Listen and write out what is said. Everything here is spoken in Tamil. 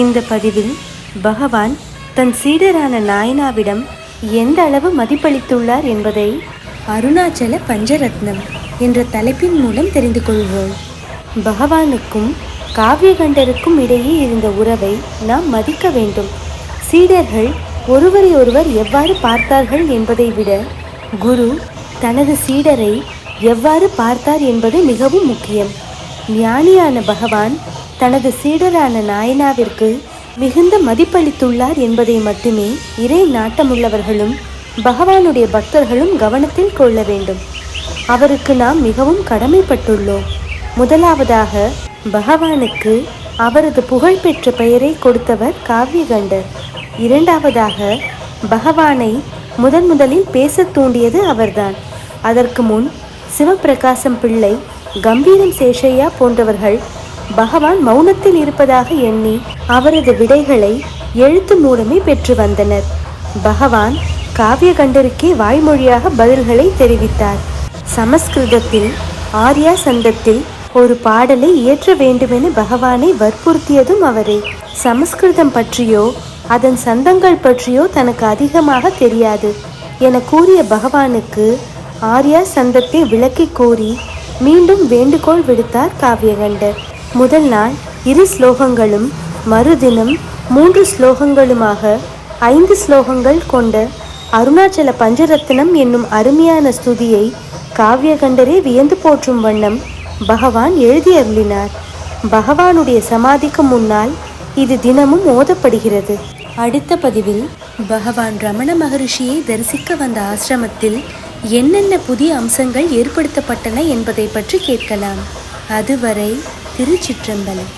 இந்த பதிவில் பகவான் தன் சீடரான நாயனாவிடம் எந்த அளவு மதிப்பளித்துள்ளார் என்பதை அருணாச்சல பஞ்சரத்னம் என்ற தலைப்பின் மூலம் தெரிந்து கொள்வோம். பகவானுக்கும் காவியகண்டருக்கும் இடையே இருந்த உறவை நாம் மதிக்க வேண்டும். சீடர்கள் ஒருவரை ஒருவர் எவ்வாறு பார்த்தார்கள் என்பதை விட குரு தனது சீடரை எவ்வாறு பார்த்தார் என்பது மிகவும் முக்கியம். ஞானியான பகவான் தனது சீடரான நாயனாவிற்கு மிகுந்த மதிப்பளித்துள்ளார் என்பதை மட்டுமே இறை நாட்டமுள்ளவர்களும் பகவானுடைய பக்தர்களும் கவனத்தில் கொள்ள வேண்டும். அவருக்கு நாம் மிகவும் கடமைப்பட்டுள்ளோம். முதலாவதாக பகவானுக்கு அவரது புகழ்பெற்ற பெயரை கொடுத்தவர் காவியகண்டர். இரண்டாவதாக பகவானை முதன் முதலில் பேசத் தூண்டியது அவர்தான். அதற்கு முன் சிவபிரகாசம் பிள்ளை கம்பீரம் சேஷையா போன்றவர்கள் பகவான் மௌனத்தில் இருப்பதாக எண்ணி அவரது விடைகளை எழுத்து மூலமே பெற்று வந்தனர். பகவான் காவிய கண்டருக்கே வாய்மொழியாக பதில்களை தெரிவித்தார். சமஸ்கிருதத்தில் ஆர்யா சந்தத்தில் ஒரு பாடலை இயற்ற வேண்டுமென பகவானை வற்புறுத்தியதும் அவரே. சமஸ்கிருதம் பற்றியோ அதன் சந்தங்கள் பற்றியோ தனக்கு அதிகமாக தெரியாது என கூறிய பகவானுக்கு ஆர்யா சந்தத்தை விளக்கி கூறி மீண்டும் வேண்டுகோள் விடுத்தார் காவியகண்டர். முதல் நாள் இரு ஸ்லோகங்களும் மறுதினம் மூன்று ஸ்லோகங்களுமாக ஐந்து ஸ்லோகங்கள் கொண்ட அருணாச்சல பஞ்சரத்னம் என்னும் அருமையான ஸ்துதியை காவியகண்டரே வியந்து போற்றும் வண்ணம் பகவான் எழுதி அருளினார். பகவானுடைய சமாதிக்கு முன்னால் இது தினமும் ஓதப்படுகிறது. அடுத்த பதிவில் பகவான் ரமண மகரிஷியை தரிசிக்க வந்த ஆசிரமத்தில் என்னென்ன புதிய அம்சங்கள் ஏற்படுத்தப்பட்டன என்பதை பற்றி கேட்கலாம். அதுவரை திருச்சிற்றம்பலம்.